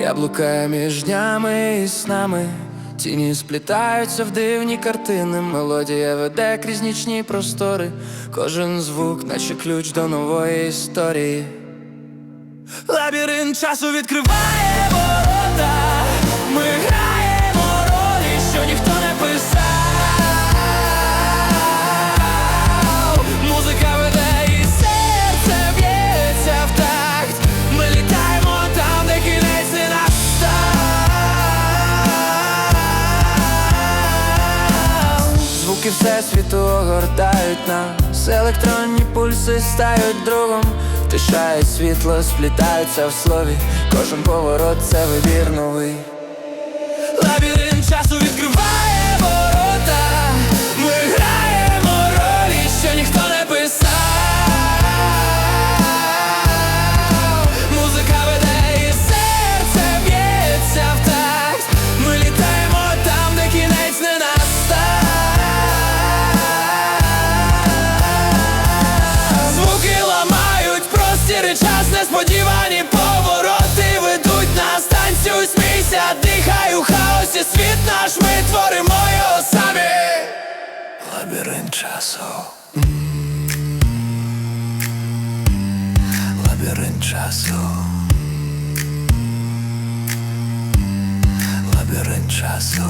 Я блукаю між днями і снами, тіні сплітаються в дивні картини. Мелодія веде крізь нічні простори, кожен звук, наче ключ до нової історії. Лабіринт часу відкриває всесвіту огортають нас, електронні пульси стають другом, тишають світло, сплітаються в слові, кожен поворот це вибір новий. Часу. Лабіринт часу. Лабіринт часу.